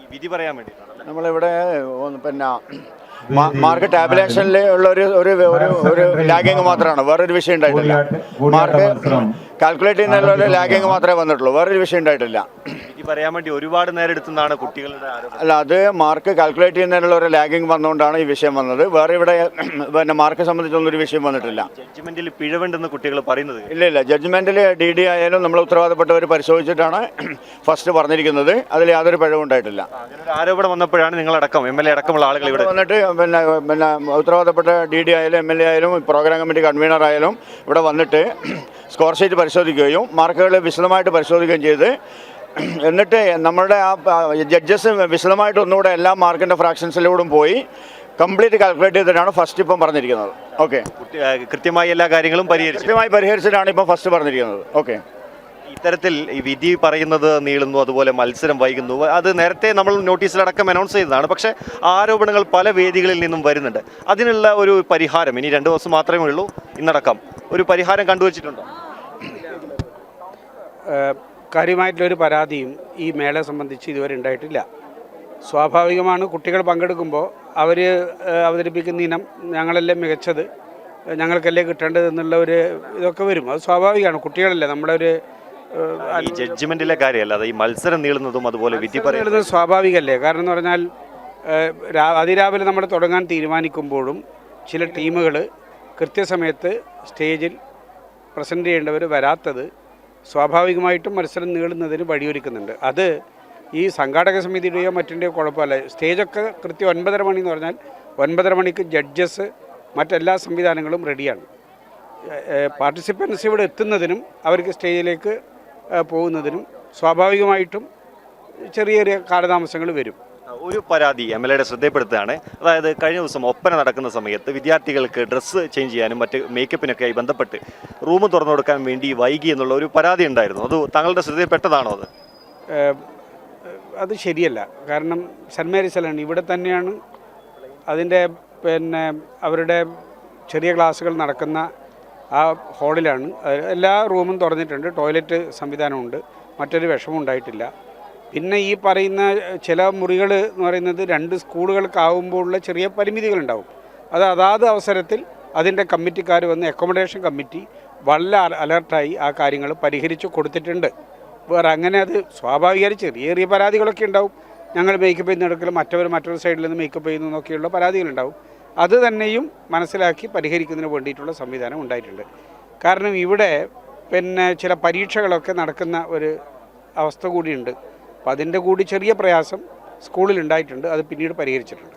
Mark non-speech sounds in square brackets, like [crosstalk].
ഈ വിധി പറയാൻ വേണ്ടി നമ്മളിവിടെ പിന്നെ മാർക്കറ്റ് മാർക്ക് ടാബുലേഷനിൽ ഉള്ള ഒരു ഒരു ഒരു ലാഗിങ് മാത്രമാണ്. വേറൊരു വിഷയം ഉണ്ടായിട്ടില്ല. മാർക്ക് കാൽക്കുലേറ്റ് ചെയ്യുന്നതിലുള്ള ലാഗിങ് മാത്രമേ വന്നിട്ടുള്ളൂ. വേറൊരു വിഷയം ഉണ്ടായിട്ടില്ല. പറയാൻ വേണ്ടി ഒരുപാട് നേരം എടുത്തെന്നാണ് കുട്ടികളുടെ ആരോപണം. അല്ല അത് മാർക്ക് കാൽക്കുലേറ്റ് ചെയ്യുന്നതിനുള്ള ഒരു ലാഗിങ് വന്നുകൊണ്ടാണ് ഈ വിഷയം വന്നത്. വേറെ ഇവിടെ പിന്നെ മാർക്ക് സംബന്ധിച്ചൊന്നും ഒരു വിഷയം വന്നിട്ടില്ല. ജഡ്ജ്മെന്റിൽ പിഴവുണ്ടെന്ന് കുട്ടികൾ പറയുന്നത് ഇല്ല ഇല്ല ജഡ്ജ്മെന്റിൽ ഡി ഡി ആയാലും നമ്മൾ ഉത്തരവാദപ്പെട്ടവർ പരിശോധിച്ചിട്ടാണ് ഫസ്റ്റ് പറഞ്ഞിരിക്കുന്നത്. അതിൽ യാതൊരു പിഴവുണ്ടായിട്ടില്ല അങ്ങനെ ഒരു ആരോപണം വന്നപ്പോഴാണ് നിങ്ങളടക്കം എം എൽ എ അടക്കമുള്ള ആളുകൾ ഇവിടെ വന്നിട്ട് പിന്നെ പിന്നെ ഉത്തരവാദപ്പെട്ട ഡി ഡി ആയാലും എം എൽ എ ആയാലും പ്രോഗ്രാം കമ്മിറ്റി കൺവീനർ ആയാലും ഇവിടെ വന്നിട്ട് സ്കോർ ഷീറ്റ് പരിശോധിക്കുകയും മാർക്കുകൾ വിശദമായിട്ട് പരിശോധിക്കുകയും ചെയ്ത് [clears throat] എന്നിട്ട് നമ്മളുടെ ആ ജഡ്ജസ് വിശദമായിട്ട് ഒന്നുകൂടെ എല്ലാ മാർക്കിന്റെ ഫ്രാക്ഷൻസിലൂടെ പോയി കംപ്ലീറ്റ് കാൽക്കുലേറ്റ് ചെയ്തിട്ടാണ് ഫസ്റ്റ് ഇപ്പം പറഞ്ഞിരിക്കുന്നത്. ഓക്കെ കൃത്യമായി എല്ലാ കാര്യങ്ങളും പരിഹരിച്ചു. കൃത്യമായി പരിഹരിച്ചിട്ടാണ് ഇപ്പം ഫസ്റ്റ് പറഞ്ഞിരിക്കുന്നത്. ഓക്കെ ഇത്തരത്തിൽ ഈ വിധി പറയുന്നത് നീളുന്നു അതുപോലെ മത്സരം വൈകുന്നു. അത് നേരത്തെ നമ്മൾ നോട്ടീസിലടക്കം അനൗൺസ് ചെയ്തതാണ്. പക്ഷേ ആരോപണങ്ങൾ പല വേദികളിൽ നിന്നും വരുന്നുണ്ട്. അതിനുള്ള ഒരു പരിഹാരം ഇനി രണ്ട് ദിവസം മാത്രമേ ഉള്ളൂ. ഇന്നടക്കം. ഒരു പരിഹാരം കണ്ടുവച്ചിട്ടുണ്ടോ? കാര്യമായിട്ടുള്ളൊരു പരാതിയും ഈ മേളയെ സംബന്ധിച്ച് ഇതുവരെ ഉണ്ടായിട്ടില്ല. സ്വാഭാവികമാണ് കുട്ടികൾ പങ്കെടുക്കുമ്പോൾ അവർ അവതരിപ്പിക്കുന്ന ഇനം ഞങ്ങളല്ലേ മികച്ചത് ഞങ്ങൾക്കല്ലേ കിട്ടേണ്ടത് എന്നുള്ള ഒരു ഇതൊക്കെ വരും. അത് സ്വാഭാവികമാണ്. കുട്ടികളല്ലേ നമ്മുടെ ഒരു ജഡ്ജ്മെന്റിലെ ഈ ജഡ്ജ്മെന്റിലെ കാര്യമല്ല അത് ഈ മത്സരം നീളുന്നതും അതുപോലെ വിധി പറയുന്നത്. സ്വാഭാവികമല്ലേ? കാരണം എന്ന് പറഞ്ഞാൽ അതിരാവിലെ നമ്മൾ തുടങ്ങാൻ തീരുമാനിക്കുമ്പോഴും ചില ടീമുകൾ കൃത്യസമയത്ത് സ്റ്റേജിൽ പ്രസന്റ് ചെയ്യേണ്ടവർ വരാത്തത് സ്വാഭാവികമായിട്ടും മത്സരം നീളുന്നതിന് വഴിയൊരുക്കുന്നുണ്ട്. അത് ഈ സംഘാടക സമിതിയുടെയോ മറ്റിന്റെയോ കുഴപ്പമല്ല. സ്റ്റേജൊക്കെ കൃത്യം ഒൻപതര മണി എന്ന് പറഞ്ഞാൽ ഒൻപതര മണിക്ക് ജഡ്ജസ് മറ്റെല്ലാ സംവിധാനങ്ങളും റെഡിയാണ്. പാർട്ടിസിപ്പൻസ് ഇവിടെ എത്തുന്നതിനും അവർക്ക് സ്റ്റേജിലേക്ക് പോകുന്നതിനും സ്വാഭാവികമായിട്ടും ചെറിയ ചെറിയ കാലതാമസങ്ങൾ വരും. ഒരു പരാതി എം എൽ എയുടെ ശ്രദ്ധപ്പെടുത്തുകയാണ് അതായത് കഴിഞ്ഞ ദിവസം ഒപ്പന നടക്കുന്ന സമയത്ത് വിദ്യാർത്ഥികൾക്ക് ഡ്രസ്സ് ചേഞ്ച് ചെയ്യാനും മറ്റ് മേക്കപ്പിനൊക്കെയായി ബന്ധപ്പെട്ട് റൂം തുറന്നു കൊടുക്കാൻ വേണ്ടി വൈകി എന്നുള്ള ഒരു പരാതി ഉണ്ടായിരുന്നു. അത് താങ്കളുടെ ശ്രദ്ധയിൽപ്പെട്ടതാണോ അത്? അത് ശരിയല്ല. കാരണം സെന്റ് മേരീസലാണ്. ഇവിടെ തന്നെയാണ് അതിന്റെ പിന്നെ അവരുടെ ചെറിയ ക്ലാസ്സുകൾ നടക്കുന്ന ആ ഹാളിലാണ്. എല്ലാ റൂമും തുറന്നിട്ടുണ്ട്. ടോയ്ലറ്റ് സംവിധാനമുണ്ട്. മറ്റൊരു വിഷമം ഉണ്ടായിട്ടില്ല. പിന്നെ ഈ പറയുന്ന ചില മുറികൾ എന്ന് പറയുന്നത് രണ്ട് സ്കൂളുകൾക്കാവുമ്പോഴുള്ള ചെറിയ പരിമിതികളുണ്ടാവും. അത് അതാത് അവസരത്തിൽ അതിന്റെ കമ്മിറ്റിക്കാർ വന്ന് അക്കോമഡേഷൻ കമ്മിറ്റി വളരെ അല- അലർട്ടായി ആ കാര്യങ്ങൾ പരിഹരിച്ചു കൊടുത്തിട്ടുണ്ട്. വേറെ അങ്ങനെ അത് സ്വാഭാവികമായി ചെറിയ ചെറിയ പരാതികളൊക്കെ ഉണ്ടാവും. ഞങ്ങൾ മേക്കപ്പ് ചെയ്യുന്ന എടുക്കൽ മറ്റവർ മറ്റൊരു സൈഡിൽ നിന്ന് മേക്കപ്പ് ചെയ്യുന്നു എന്നൊക്കെയുള്ള പരാതികളുണ്ടാവും. അത് തന്നെയും മനസ്സിലാക്കി പരിഹരിക്കുന്നതിന് വേണ്ടിയിട്ടുള്ള സംവിധാനം ഉണ്ടായിട്ടുണ്ട്. കാരണം ഇവിടെ പിന്നെ ചില പരീക്ഷകളൊക്കെ നടക്കുന്ന ഒരു അവസ്ഥ കൂടിയുണ്ട്. അപ്പം അതിന്റെ കൂടി ചെറിയ പ്രയാസം സ്കൂളിൽ ഉണ്ടായിട്ടുണ്ട് അത് പിന്നീട് പരിഹരിച്ചിട്ടുണ്ട്.